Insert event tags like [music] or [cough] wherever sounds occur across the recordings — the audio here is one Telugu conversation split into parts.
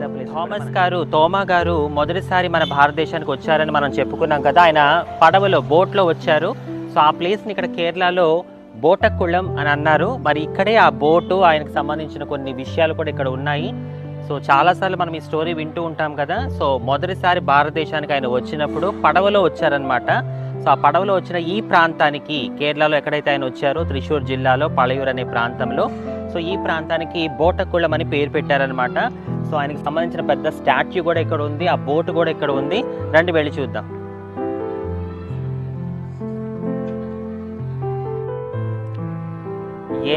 థామస్ గారు తోమా గారు మొదటిసారి మన భారతదేశానికి వచ్చారని మనం చెప్పుకున్నాం కదా. ఆయన పడవలో బోట్లో వచ్చారు. సో ఆ ప్లేస్ని ఇక్కడ కేరళలో బోటక్కుళం అని అన్నారు. మరి ఇక్కడే ఆ బోటు ఆయనకు సంబంధించిన కొన్ని విషయాలు కూడా ఇక్కడ ఉన్నాయి. సో చాలాసార్లు మనం ఈ స్టోరీ వింటూ ఉంటాం కదా. సో మొదటిసారి భారతదేశానికి ఆయన వచ్చినప్పుడు పడవలో వచ్చారనమాట సో ఆ పడవలో వచ్చిన ఈ ప్రాంతానికి కేరళలో ఎక్కడైతే ఆయన వచ్చారో త్రిశూర్ జిల్లాలో పళయూర్ అనే ప్రాంతంలో. సో ఈ ప్రాంతానికి బోటకుళం అని పేరు పెట్టారనమాట సో ఆయనకి సంబంధించిన పెద్ద స్టాచ్యూ కూడా ఇక్కడ ఉంది ఆ బోటు కూడా ఇక్కడ ఉంది. రండి వెళ్ళి చూద్దాం.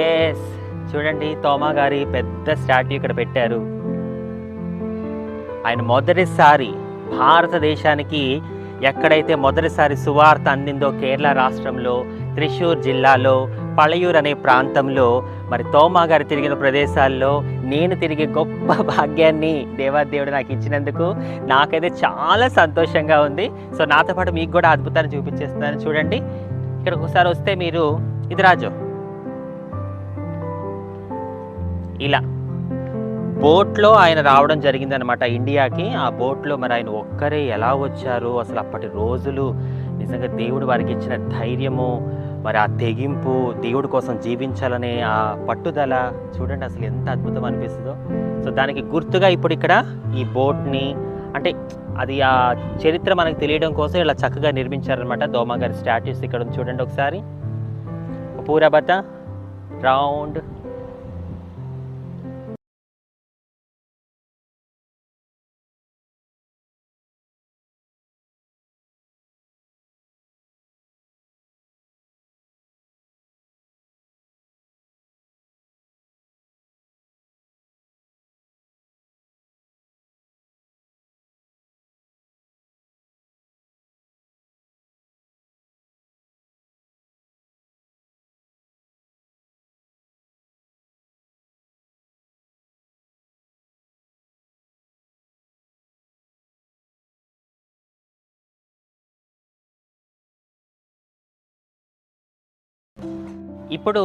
ఎస్ చూడండి తోమా గారి పెద్ద స్టాట్యూ ఇక్కడ పెట్టారు. ఆయన మొదటిసారి భారతదేశానికి ఎక్కడైతే మొదటిసారి సువార్త అందిందో కేరళ రాష్ట్రంలో త్రిశూర్ జిల్లాలో పళయూర్ అనే ప్రాంతంలో మరి తోమా గారు తిరిగిన ప్రదేశాల్లో నేను తిరిగే గొప్ప [laughs] భాగ్యాన్ని దేవాదేవుడు నాకు ఇచ్చినందుకు నాకైతే చాలా సంతోషంగా ఉంది. సో నాతో పాటు మీకు కూడా అద్భుతాన్ని చూపించేస్తున్నాను. చూడండి. ఇక్కడ ఒకసారి వస్తే మీరు ఇది రాజు. ఇలా. బోట్లో ఆయన రావడం జరిగిందనమాట ఇండియాకి. ఆ బోట్లో మరి ఆయన ఒక్కరే ఎలా వచ్చారు? అసలు అప్పటి రోజులు నిజంగా దేవుడు వారికి ఇచ్చిన ధైర్యము మరి ఆ తెగింపు దేవుడి కోసం జీవించాలనే ఆ పట్టుదల చూడండి అసలు ఎంత అద్భుతం అనిపిస్తుందో. సో దానికి గుర్తుగా ఇప్పుడు ఇక్కడ ఈ బోట్ని అంటే అది ఆ చరిత్ర మనకు తెలియడం కోసం ఇలా చక్కగా నిర్మించారనమాట దోమ గారి స్టాట్యూస్ ఇక్కడ చూడండి ఒకసారి. పూరాబత రౌండ్ ఇప్పుడు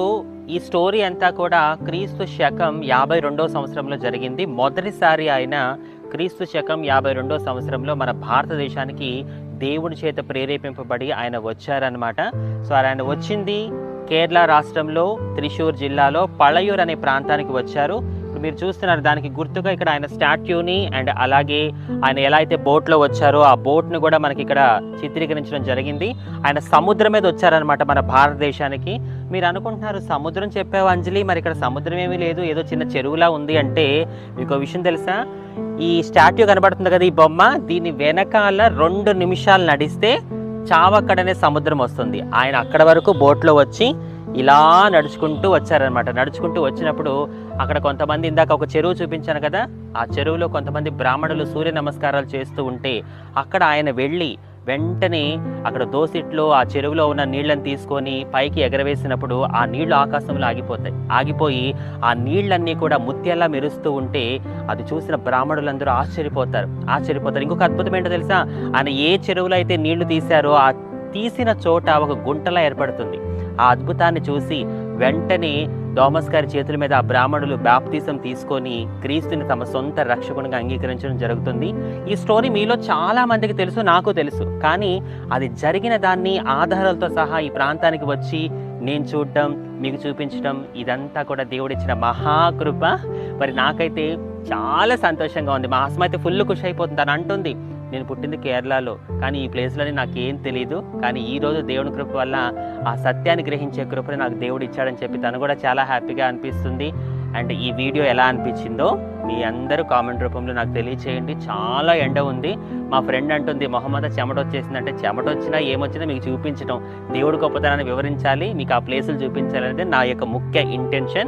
ఈ స్టోరీ అంతా కూడా క్రీస్తు శకం యాభై రెండో సంవత్సరంలో జరిగింది. మొదటిసారి ఆయన క్రీస్తు శకం యాభై రెండో సంవత్సరంలో మన భారతదేశానికి దేవుడి చేత ప్రేరేపింపబడి ఆయన వచ్చారనమాట సో ఆయన వచ్చింది కేరళ రాష్ట్రంలో త్రిశూర్ జిల్లాలో పళయూర్ అనే ప్రాంతానికి వచ్చారు. ఇప్పుడు మీరు చూస్తున్నారు దానికి గుర్తుగా ఇక్కడ ఆయన స్టాట్యూని అండ్ అలాగే ఆయన ఎలా అయితే బోట్లో వచ్చారో ఆ బోట్ను కూడా మనకి ఇక్కడ చిత్రీకరించడం జరిగింది. ఆయన సముద్రం మీద వచ్చారనమాట మన భారతదేశానికి. మీరు అనుకుంటున్నారు సముద్రం చెప్పావు అంజలి మరి ఇక్కడ సముద్రం ఏమీ లేదు ఏదో చిన్న చెరువులా ఉంది అంటే మీకు విషయం తెలుసా? ఈ స్టాట్యూ కనబడుతుంది కదా ఈ బొమ్మ దీని వెనకాల రెండు నిమిషాలు నడిస్తే చావక్కడనే సముద్రం వస్తుంది. ఆయన అక్కడ వరకు బోట్లో వచ్చి ఇలా నడుచుకుంటూ వచ్చారనమాట నడుచుకుంటూ వచ్చినప్పుడు అక్కడ కొంతమంది ఇందాక ఒక చెరువు చూపించాను కదా ఆ చెరువులో కొంతమంది బ్రాహ్మణులు సూర్య నమస్కారాలు చేస్తూ ఉంటే అక్కడ ఆయన వెళ్ళి వెంటనే అక్కడ దోసిట్లో ఆ చెరువులో ఉన్న నీళ్ళను తీసుకొని పైకి ఎగరవేసినప్పుడు ఆ నీళ్ళు ఆకాశంలో ఆగిపోతాయి. ఆగిపోయి ఆ నీళ్ళన్నీ కూడా ముత్యాల్లా మెరుస్తూ ఉంటే అది చూసిన బ్రాహ్మణులందరూ ఆశ్చర్యపోతారు. ఆశ్చర్యపోతారు. ఇంకొక అద్భుతం ఏంటో తెలుసా? ఆయన ఏ చెరువులో అయితే నీళ్ళు తీశారో ఆ తీసిన చోట ఒక గుంటలా ఏర్పడుతుంది. ఆ అద్భుతాన్ని చూసి వెంటనే థామస్ గారి చేతుల మీద ఆ బ్రాహ్మణులు బాప్తీసం తీసుకొని క్రీస్తుని తమ సొంత రక్షకునిగా అంగీకరించడం జరుగుతుంది. ఈ స్టోరీ మీలో చాలా మందికి తెలుసు నాకు తెలుసు. కానీ అది జరిగిన దాన్ని ఆధారాలతో సహా ఈ ప్రాంతానికి వచ్చి నేను చూడడం మీకు చూపించడం ఇదంతా కూడా దేవుడిచ్చిన మహాకృప. మరి నాకైతే చాలా సంతోషంగా ఉంది. మా ఆస్మ అయితే ఫుల్ ఖుషి అయిపోతుంది అని అంటుంది. నేను పుట్టింది కేరళలో. కానీ ఈ ప్లేస్లోనే నాకేం తెలియదు కానీ ఈ రోజు దేవుని కృప వల్ల ఆ సత్యాన్ని గ్రహించే కృపని నాకు దేవుడు ఇచ్చాడని చెప్పి తను కూడా చాలా హ్యాపీగా అనిపిస్తుంది. అండ్ ఈ వీడియో ఎలా అనిపించిందో మీ అందరూ కామెంట్ రూపంలో నాకు తెలియచేయండి. చాలా ఎండ ఉంది. మా ఫ్రెండ్ అంటుంది మొహమ్మద్ చెమట వచ్చేసిందంటే చెమట వచ్చినా ఏమొచ్చినా మీకు చూపించడం దేవుడి గొప్పతనాన్ని వివరించాలి. మీకు ఆ ప్లేసులు చూపించాలనేది నా యొక్క ముఖ్య ఇంటెన్షన్.